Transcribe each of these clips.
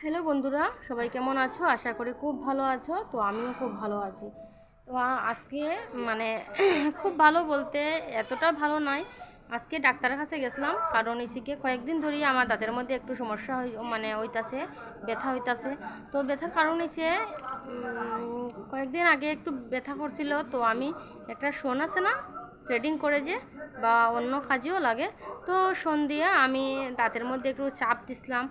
Hello বন্ধুরা, সবাই কেমন আছো? আশা করি খুব ভালো আছো, তো আমিও খুব ভালো আছি। তো আজকে মানে খুব ভালো বলতে এতটা ভালো নয়। আজকে ডাক্তারের কাছে গেছিলাম, কারণ ইসিকে কয়েকদিন ধরেই আমার দাঁতের মধ্যে একটু সমস্যা হই মানে হইতাছে, ব্যথা হইতাছে। তো ব্যথার কারণ হচ্ছে কয়েকদিন আগে একটু ব্যথা করছিল, তো আমি একটা শোন আছে না থ্রেডিং করে যে, বা অন্য কাজেও লাগে। তো সন্ধ্যে আমি দাঁতের মধ্যে একটু চাপ দিছিলাম।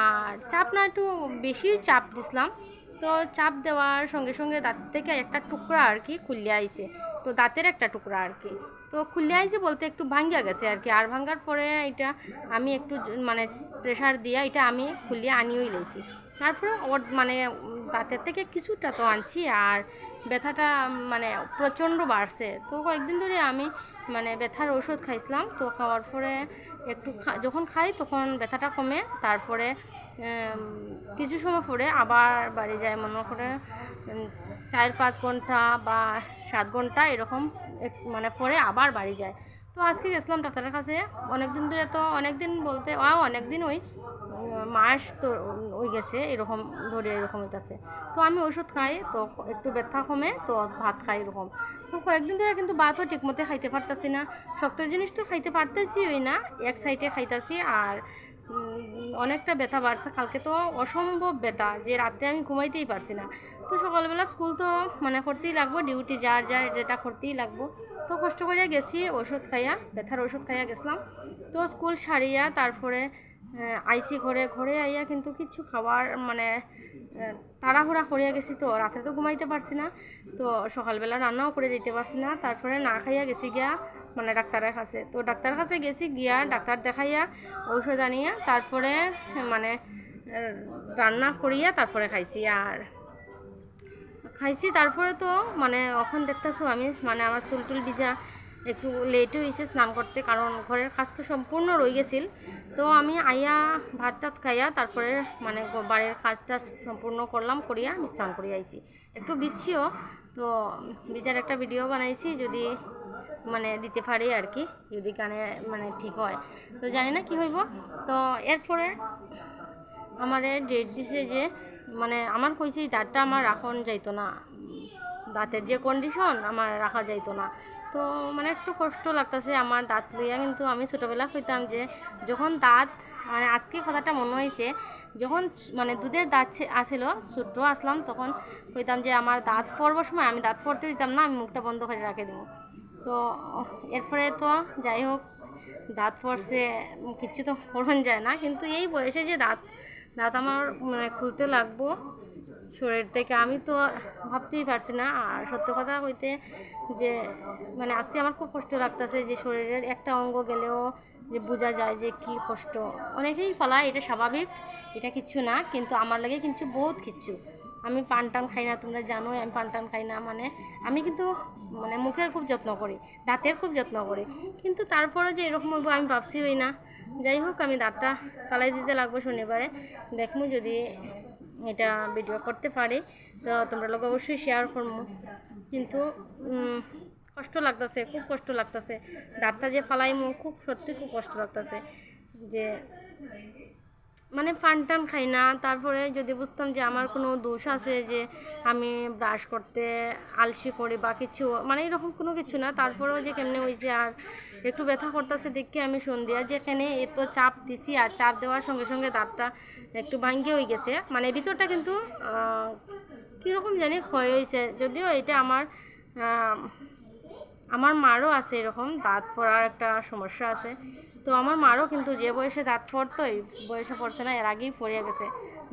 আর চাপ না, একটু বেশি চাপ দিছিলাম। তো চাপ দেওয়ার সঙ্গে সঙ্গে দাঁত থেকে একটা টুকরা আর কি খুলে আইছে। তো দাঁতের একটা টুকরা আর কি। তো খুলে আইছে বলতে একটু ভাঙ্গা গেছে আর কি। আর ভাঙ্গার পরে এটা আমি একটু মানে প্রেশার দিয়ে এটা আমি খুলিয়ে আনিয়েই লেছি তারপরে ওর মানে দাঁতের থেকে কিছুটা তো আনছি। আর ব্যথাটা মানে প্রচণ্ড বাড়ছে। তো কয়েকদিন ধরে আমি মানে ব্যথার ওষুধ খাইছিলাম। তো খাওয়ার পরে একটু যখন খাই তখন ব্যথাটা কমে। তারপরে কিছু সময় পরে আবার বাড়ি যায় মনে করে চার পাঁচ ঘণ্টা বা সাত ঘণ্টা এরকম মানে পরে আবার বাড়ি যায় তো আজকে গেছিলাম ডাক্তারের কাছে। অনেক দিন ধরে তো অনেক দিন বলতে অনেক দিন ওই মাস তো ওই গেছে, এরকম ধরে এরকম হইতাছে তো আমি ওষুধ খাই, তো একটু ব্যথা কমে, তো ভাত খাই এরকম। তো কয়েকদিন ধরে কিন্তু ভাতও ঠিকমতো খাইতে পারতাছি না। শক্ত জিনিস তো খাইতে পারতেছি ওই না, এক সাইডে খাইতেছি আর অনেকটা ব্যথা বাড়ছে। কালকে তো অসম্ভব ব্যথা, যে রাতে আমি ঘুমাইতেই পারছি না। তো সকালবেলা স্কুল তো মানে করতেই লাগবো ডিউটি যার যার যেটা করতেই লাগবো। তো কষ্ট করিয়া গেছি, ওষুধ খাইয়া, ব্যথার ওষুধ খাইয়া গেছিলাম। তো স্কুল সারিয়া তারপরে আইসি ঘরে ঘরে আইয়া কিন্তু কিছু খাবার মানে তাড়াহুড়া করিয়া গেছি তো, রাতে তো ঘুমাইতে পারছি না। তো সকালবেলা রান্নাও করে যেতে পারছি না, তারপরে না খাইয়া গেছি গিয়া মানে ডাক্তারের কাছে। তো ডাক্তার কাছে গেছি গিয়া ডাক্তার দেখাইয়া, ঔষধ আনিয়া, তারপরে মানে রান্না করিয়া তারপরে খাইছি আর। খাইছি, তারপরে তো মানে এখন দেখতেছো আমি মানে আমার চুল টুল ভিজা, একটু লেট হয়েছে স্নান করতে, কারণ ঘরের কাজ তো সম্পূর্ণ রয়ে গেছিল। তো আমি আইয়া ভাত টাত খাইয়া তারপরে মানে বাড়ির কাজটা সম্পূর্ণ করলাম, করিয়া আমি স্নান করিয়া আইছি। একটু বিচ্ছিও, তো বিচার একটা ভিডিও বানাইছি, যদি মানে দিতে পারি আর কি, যদি কানে মানে ঠিক হয়। তো জানি না কি হইব। তো এরপরে আমারে ডেট দিছে যে মানে আমার কইছে, দাঁতটা আমার রাখন যাইতো না। দাঁতের যে কন্ডিশন আমার রাখা যাইতো না। তো মানে একটু কষ্ট লাগতেছে আমার দাঁত লইয়া, কিন্তু আমি ছোটোবেলা কইতাম যে, যখন দাঁত মানে আজকে কথাটা মনে হয়েছে যখন মানে দুধের দাঁত আসিল, ছোট্ট আসলাম, তখন কইতাম যে, আমার দাঁত পড়বার সময় আমি দাঁত পড়তে দিতাম না, আমি মুখটা বন্ধ করে রাখে দিব। তো এরপরে তো যাই হোক, দাঁত পড়ছে, কিচ্ছু তো করণ যায় না, কিন্তু এই বয়সে যে দাঁত দাঁত আমার মানে খুলতে লাগবো। শরীর থেকে আমি তো ভাবতেই পারছি না। আর সত্য কথা কইতে যে মানে আজকে আমার খুব কষ্ট লাগতেছে যে, শরীরের একটা অঙ্গ গেলেও যে, বোঝা যায় যে, কি কষ্ট। অনেকেই ফলায়, এটা স্বাভাবিক, এটা কিচ্ছু না, কিন্তু আমার লাগে কিন্তু বহুত কিচ্ছু আমি পান টান খাই না, তোমরা জানোই, আমি পান টান খাই না মানে আমি কিন্তু মানে মুখের খুব যত্ন করি, দাঁতের খুব যত্ন করি। কিন্তু তারপরে যে, এরকম হইব আমি ভাবছি হই না। যাই হোক, আমি দাঁতটা ফালাই দিতে লাগবো শনিবারে। দেখমু যদি এটা ভিডিও করতে পারি। তো তোমরা লোক অবশ্যই শেয়ার করব কিন্তু কষ্ট লাগতেছে, খুব কষ্ট লাগতেছে। দাঁতটা যে ফালাইমু, খুব সত্যি খুব কষ্ট লাগতেছে যে মানে পান টান খাই না। তারপরে যদি বুঝতাম যে আমার কোনো দোষ আছে যে আমি ব্রাশ করতে আলসি করি বা কিছু মানে এরকম কোনো কিছু না। তারপরেও যে কেমনে হয়েছে আর একটু ব্যথা করতেছে দেখি আমি সন্ধ্যা যেখানে এত চাপ দিছি আর চাপ দেওয়ার সঙ্গে সঙ্গে দাঁতটা একটু ভাঙ্গে হয়ে গেছে। মানে ভিতরটা কিন্তু কীরকম জানি ক্ষয় হয়েছে। যদিও এটা আমার আমার মারও আছে এরকম, দাঁত পড়ার একটা সমস্যা আছে। তো আমার মারও কিন্তু যে বয়সে দাঁত পড়তো এই বয়সে পড়ছে না, এর আগেই পড়ে গেছে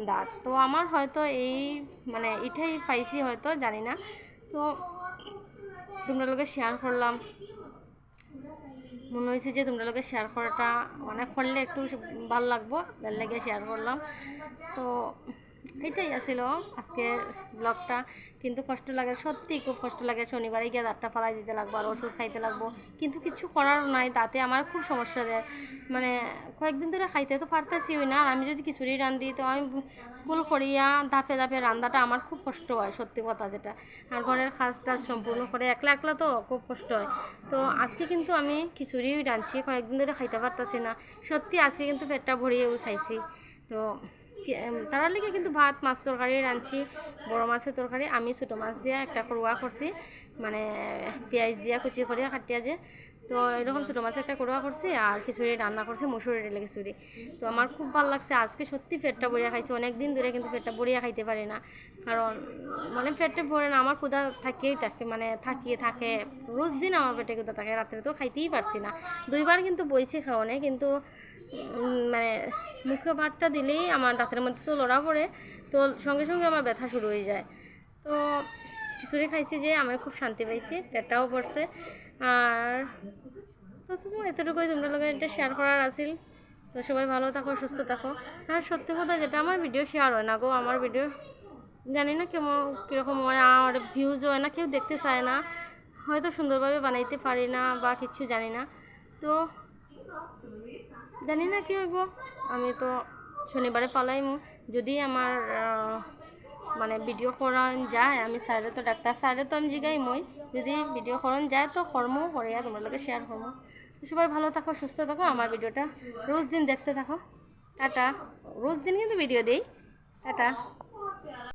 দাঁত। তো আমার হয়তো এই মানে এটাই পাইছি হয়তো, জানি না। তো তোমরা লোকে শেয়ার করলাম। মনে হয়েছে যে তোমরা লোকে শেয়ার করাটা মানে করলে একটু ভালো লাগবো তার লেগে শেয়ার করলাম। তো এটাই আসিল আজকের ব্লগটা কিন্তু কষ্ট লাগে সত্যি খুব কষ্ট লাগে শনিবারে গিয়ে দাঁতটা ফালাই দিতে লাগবো আর ওষুধ খাইতে লাগবো। কিন্তু কিছু করার নাই দাঁতে আমার খুব সমস্যা দেয় মানে কয়েকদিন ধরে খাইতে তো পারতেছি ওই না, আর আমি যদি খিচুড়ি রান্ধি, তো আমি স্কুল করিয়া ধাপে ধাপে রান্নাটা আমার খুব কষ্ট হয়, সত্যি কথা যেটা। আর ঘরের কাজ টাজ সম্পূর্ণ করে একলা একলা তো খুব কষ্ট হয়। তো আজকে কিন্তু আমি খিচুড়ি রাঁধছি, কয়েকদিন ধরে খাইতে পারতেছি না। সত্যি আজকে কিন্তু পেটটা ভরিয়ে খাইছি তো তারার লিগে কিন্তু ভাত, মাছ তরকারি রাঁধছি, বড় মাছের তরকারি, আমি ছোটো মাছ দিয়া একটা করোয়া করছি মানে পেঁয়াজ দিয়া কুচি করিয়া কাটিয়া যে, তো এরকম ছোটো মাছ একটা করুয়া করছি আর খিচুড়ি রান্না করছি মুসুরি ডেলে খিচুড়ি। তো আমার খুব ভালো লাগছে, আজকে সত্যি পেটটা ভরিয়া খাইছি, অনেক দিন ধরে কিন্তু পেটটা বড়িয়া খাইতে পারি না, কারণ মানে পেটে ভরে না, আমার ক্ষুধা থাকিয়েই থাকে মানে থাকিয়ে থাকে, রোজ দিন আমার পেটে ক্ষুধা থাকে, রাত্রে তো খাইতেই পারছি না। দুইবার কিন্তু বইছি খাওয়ানে, কিন্তু মানে মুখে ভাতটা দিলেই আমার দাঁতের মধ্যে তো লড়া পড়ে, তো সঙ্গে সঙ্গে আমার ব্যথা শুরু হয়ে যায়। তো খিচুড়ি খাইছি যে আমি খুব শান্তি পাইছি, পেটটাও পড়ছে আর তো এতটুকুই তোমরা লোকের এটা শেয়ার করার আছিল। তো সবাই ভালো থাকো, সুস্থ থাকো। আর সত্যি কথা যেটা, আমার ভিডিও শেয়ার হয় না গো, আমার ভিডিও জানি না কেমন, কীরকম হয় আমার ভিউজ হয় না, কেউ দেখতে চায় না। হয়তো সুন্দরভাবে বানাইতে পারি না বা কিছু জানি না। তো জানি না কি হইব। আমি তো শনিবারে পালাইমু। যদি আমার মানে ভিডিও করান যায়, আমি স্যারে তো ডাক্তার, স্যারে তো আমি জিগাই মই যদি ভিডিও করান যায় তো কর্ম করিয়া তোমার লোকে শেয়ার করব সবাই ভালো থাকো, সুস্থ থাকো। আমার ভিডিওটা রোজ দিন দেখতে থাকো। টাটা। রোজ দিন কিন্তু ভিডিও দিই। টাটা।